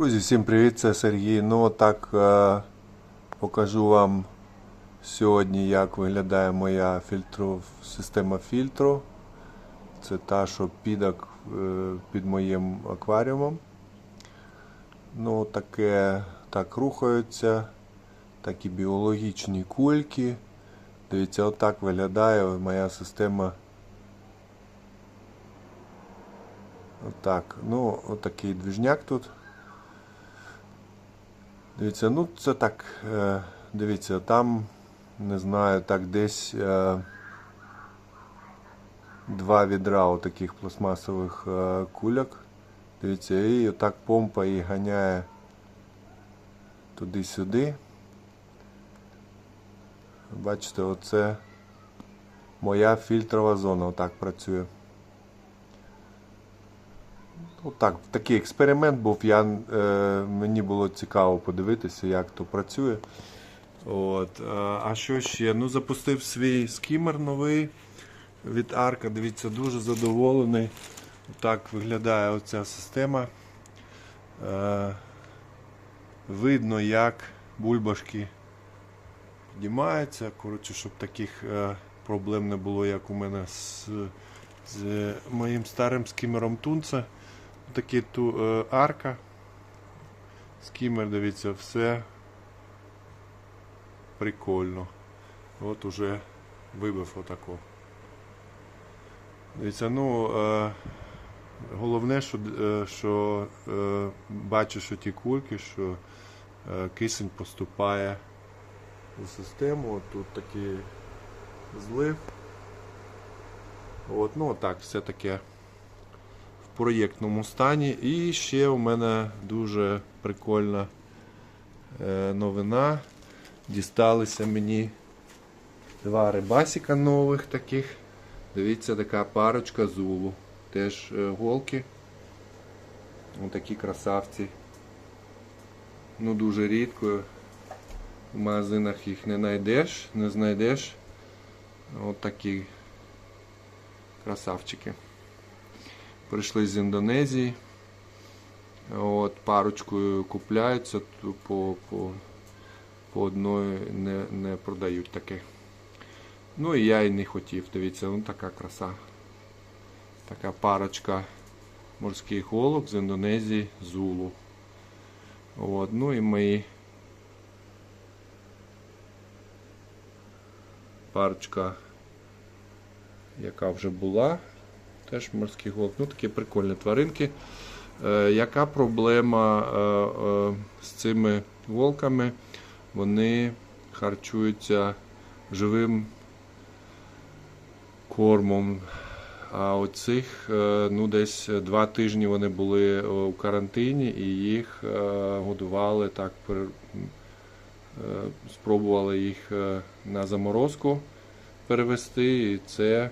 Друзі, всім привіт, це Сергій. Ну так е, покажу вам сьогодні, як виглядає моя фільтру, система фільтру. Це та, що під, е, під моїм акваріумом. Ну, таке так рухаються, такі біологічні кульки. Дивіться, отак виглядає моя система. Отак. Ну, отакий двіжняк тут. Дивіться, ну це так, е, дивіться, там, не знаю, так десь е, два відра отаких пластмасових е, кульок. Дивіться, і отак помпа і ганяє туди-сюди. Бачите, оце моя фільтрова зона отак працює. Ну так, такий експеримент був. Я, е, мені було цікаво подивитися, як то працює. От, е, а що ще? Ну, запустив свій скімер новий від Арка. Дивіться, дуже задоволений. Так виглядає оця система. Е, видно, як бульбашки піднімаються. Коротше, щоб таких е, проблем не було, як у мене з, з моїм старим скімером Тунца. Такі ту е, арка. Скімер, дивіться, все прикольно. От уже вибив отако. Дивіться, ну е, головне, що, е, що е, бачу, що кульки, що е, кисень поступає у систему. Тут такий злив. От, ну так, все таке проєктному стані. І ще у мене дуже прикольна е, новина. Дісталися мені два рибасика нових таких. Дивіться, така парочка зулу. Теж е, голки. Отакі красавці. Ну дуже рідко. В магазинах їх не знайдеш, не знайдеш. От такі красавчики. Прийшли з Індонезії. От, парочкою купляються, по, по, по одної не, не продають таке. Ну і я і не хотів. Дивіться, ну така краса. Така парочка морських голок з Індонезії, Зулу. От, ну і мої парочка, яка вже була, теж морський голуб. Ну, такі прикольні тваринки. Е, яка проблема е, е, з цими волками? Вони харчуються живим кормом. А оцих е, ну, десь два тижні вони були е, у карантині і їх е, годували так, спробували їх на заморозку перевести, і це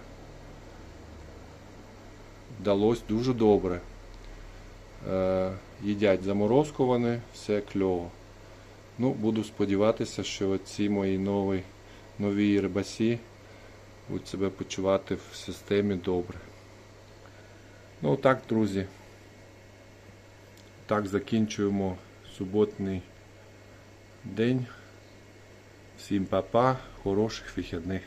вдалося дуже добре. Е, Їдять заморозку вони, все кльово. Ну, буду сподіватися, що ці мої нові, нові рибасі будуть себе почувати в системі добре. Ну так, друзі. Так закінчуємо суботний день. Всім па-па, хороших вихідних.